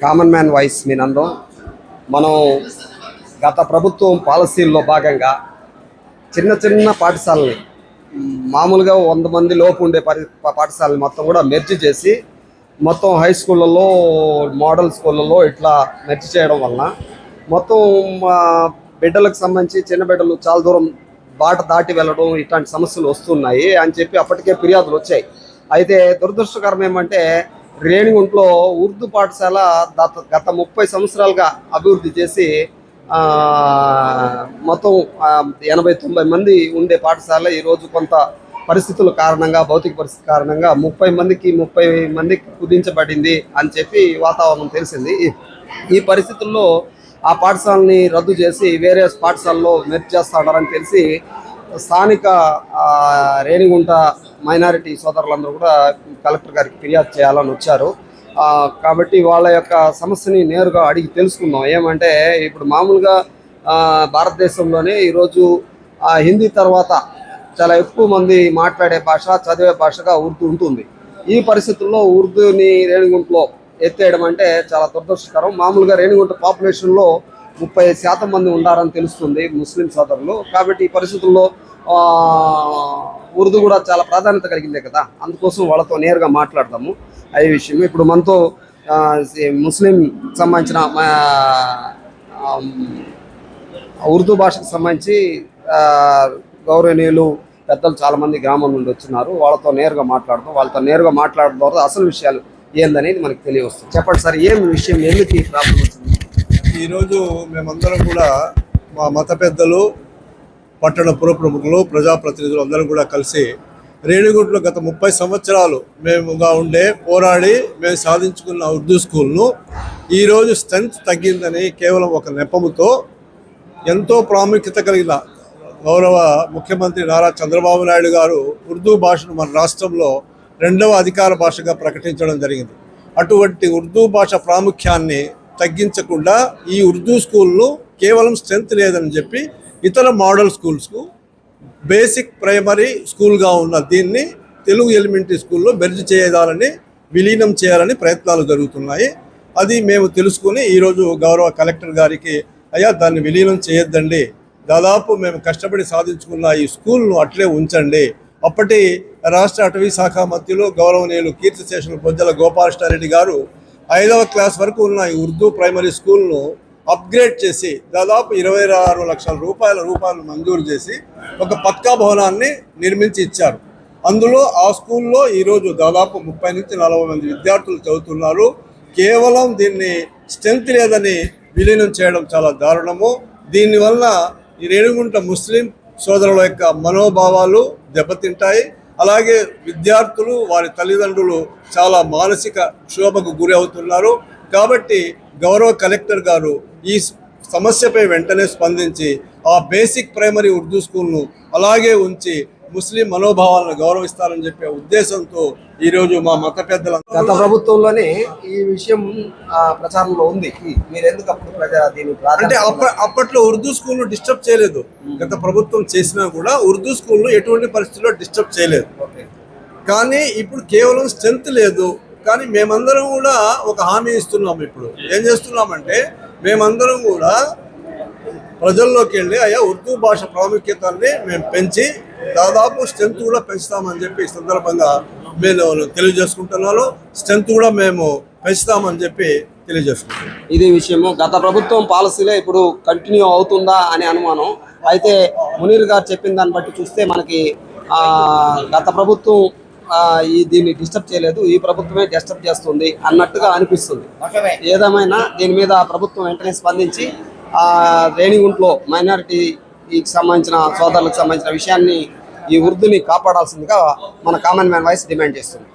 Common man voice మీ నందం. మనం గత ప్రభుత్వం పాలసీల్లో భాగంగా చిన్న చిన్న పాఠశాలని మామూలుగా వంద మంది లోపు ఉండే పరి పాఠశాలని మొత్తం కూడా మెర్జ్ చేసి మొత్తం హై స్కూళ్ళలో మోడల్ స్కూళ్ళల్లో ఇట్లా మెర్జ్ చేయడం వలన మొత్తం మా బిడ్డలకు సంబంధించి చిన్న బిడ్డలు చాలా దూరం బాట దాటి వెళ్ళడం ఇట్లాంటి సమస్యలు వస్తున్నాయి అని చెప్పి అప్పటికే ఫిర్యాదులు వచ్చాయి. అయితే దురదృష్టకరం ఏమంటే రేణిగుంట్లో ఉర్దూ పాఠశాల గత గత ముప్పై సంవత్సరాలుగా అభివృద్ధి చేసి మొత్తం ఎనభై తొంభై మంది ఉండే పాఠశాల ఈరోజు కొంత పరిస్థితుల కారణంగా భౌతిక పరిస్థితి కారణంగా ముప్పై మందికి ముప్పై మందికి కుదించబడింది అని చెప్పి వాతావరణం తెలిసింది. ఈ- పరిస్థితుల్లో ఆ పాఠశాలని రద్దు చేసి వేరే పాఠశాలలో మెర్జ్ చేస్తాడని తెలిసి స్థానిక రేణిగుంట మైనారిటీ సోదరులందరూ కూడా కలెక్టర్ గారికి ఫిర్యాదు చేయాలని వచ్చారు. కాబట్టి వాళ్ళ యొక్క సమస్యని నేరుగా అడిగి తెలుసుకుందాం. ఏమంటే ఇప్పుడు మామూలుగా భారతదేశంలోనే ఈరోజు హిందీ తర్వాత చాలా ఎక్కువ మంది మాట్లాడే భాష చదివే భాషగా ఉర్దూ ఉంటుంది. ఈ పరిస్థితుల్లో ఉర్దూని రేణిగుంటలో ఎత్తేయడం అంటే చాలా దురదృష్టకరం. మామూలుగా రేణిగుంట పాపులేషన్లో ముప్పై శాతం మంది ఉండారని తెలుస్తుంది ముస్లిం సోదరులు. కాబట్టి ఈ పరిస్థితుల్లో ఉర్దూ కూడా చాలా ప్రాధాన్యత కలిగిందే కదా. అందుకోసం వాళ్ళతో నేరుగా మాట్లాడతాము అదే విషయం ఇప్పుడు మనతో ముస్లిం సంబంధించిన మా, ఉర్దూ భాషకు సంబంధించి గౌరవనీయులు పెద్దలు చాలామంది గ్రామం నుండి వచ్చినారు. వాళ్ళతో నేరుగా మాట్లాడతాం వాళ్ళతో నేరుగా మాట్లాడడం ద్వారా అసలు విషయాలు ఏందనేది మనకు తెలియవస్తుంది. చెప్పండి సార్ ఏం విషయం ఎందుకు ఈ ప్రాబ్లం వచ్చింది? ఈరోజు మేమందరం కూడా మా మత పెద్దలు పట్టణ పుర ప్రముఖులు ప్రజాప్రతినిధులు అందరం కూడా కలిసి రేణిగుంటలో గత ముప్పై సంవత్సరాలు మేముగా ఉండే పోరాడి మేము సాధించుకున్న ఉర్దూ స్కూల్ను ఈరోజు స్ట్రెంత్ తగ్గిందని కేవలం ఒక నెపముతో ఎంతో ప్రాముఖ్యత కలిగిన గౌరవ ముఖ్యమంత్రి నారా చంద్రబాబు నాయుడు గారు ఉర్దూ భాషను మన రాష్ట్రంలో రెండవ అధికార భాషగా ప్రకటించడం జరిగింది. అటువంటి ఉర్దూ భాష ప్రాముఖ్యాన్ని తగ్గించకుండా ఈ ఉర్దూ స్కూల్ను కేవలం స్ట్రెంత్ లేదని చెప్పి ఇతర మోడల్ స్కూల్స్కు బేసిక్ ప్రైమరీ స్కూల్గా ఉన్న దీన్ని తెలుగు ఎలిమెంటరీ స్కూల్లో మెర్జ్ చేయాలని విలీనం చేయాలని ప్రయత్నాలు జరుగుతున్నాయి. అది మేము తెలుసుకుని ఈరోజు గౌరవ కలెక్టర్ గారికి అయ్యా దాన్ని విలీనం చేయొద్దండి. దాదాపు మేము కష్టపడి సాధించుకున్న ఈ స్కూల్ను అట్లే ఉంచండి. అప్పటి రాష్ట్ర అటవీ శాఖ మధ్యలో గౌరవనీయులు కీర్తిశేషులు బొజ్జల గోపాలకృష్ణారెడ్డి గారు ఐదవ క్లాస్ వరకు ఉన్న ఈ ఉర్దూ ప్రైమరీ స్కూల్ను అప్గ్రేడ్ చేసి దాదాపు ఇరవై ఆరు లక్షల రూపాయల రూపాయలు మంజూరు చేసి ఒక పక్కా భవనాన్ని నిర్మించి ఇచ్చారు. అందులో ఆ స్కూల్లో ఈరోజు దాదాపు ముప్పై నుంచి నలభై మంది విద్యార్థులు చదువుతున్నారు. కేవలం దీన్ని స్ట్రెంత్ లేదని విలీనం చేయడం చాలా దారుణము. దీనివల్ల ఈ రేణుగుంట ముస్లిం సోదరుల యొక్క మనోభావాలు దెబ్బతింటాయి. అలాగే విద్యార్థులు వారి తల్లిదండ్రులు చాలా మానసిక క్షోభకు గురి అవుతున్నారు కాబట్టి గౌరవ కలెక్టర్ గారు ఈ సమస్యపై వెంటనే స్పందించి ఆ బేసిక్ ప్రైమరీ ఉర్దూ స్కూల్ను అలాగే ఉంచి ముస్లిం మనోభావాలను గౌరవిస్తారని చెప్పే ఉద్దేశంతో ఈరోజు మా మత పెద్దలందరూ గత ప్రభుత్వంలోనే ఈ విషయం ప్రచారంలో ఉంది. మీరు ఎందుకు అప్పుడు అంటే అప్పట్లో ఉర్దూ స్కూల్ను డిస్టర్బ్ చేయలేదు. గత ప్రభుత్వం చేసినా కూడా ఉర్దూ స్కూల్ను ఎటువంటి పరిస్థితుల్లో డిస్టర్బ్ చేయలేదు. కానీ ఇప్పుడు కేవలం స్ట్రెంత్ లేదు. కానీ మేమందరం కూడా ఒక హామీ ఇస్తున్నాం ఇప్పుడు. ఏం చేస్తున్నామంటే మేమందరం కూడా ప్రజల్లోకి వెళ్ళి అయ్యా ఉర్దూ భాష ప్రాముఖ్యతని మేము పెంచి దాదాపు స్ట్రెంత్ కూడా పెంచుతామని చెప్పి ఈ సందర్భంగా మేము తెలియజేసుకుంటున్నాను. స్ట్రెంత్ కూడా మేము పెంచుతామని చెప్పి తెలియజేసుకుంటున్నాం ఇదే విషయము. గత ప్రభుత్వం పాలసీలే ఇప్పుడు కంటిన్యూ అవుతుందా అనే అనుమానం. అయితే మునీర్ గారు చెప్పిన దాన్ని బట్టి చూస్తే మనకి గత ప్రభుత్వం ఈ దీన్ని డిస్టర్బ్ చేయలేదు ఈ ప్రభుత్వమే డిస్టర్బ్ చేస్తుంది అన్నట్టుగా అనిపిస్తుంది. ఏదేమైనా దీని మీద ప్రభుత్వం వెంటనే స్పందించి ఆ రేణిగుంట్లో మైనారిటీకి సంబంధించిన సోదరులకు సంబంధించిన విషయాన్ని ఈ ఉర్దూని కాపాడాల్సిందిగా మన కామన్ మ్యాన్ వాయిస్ డిమాండ్ చేస్తుంది.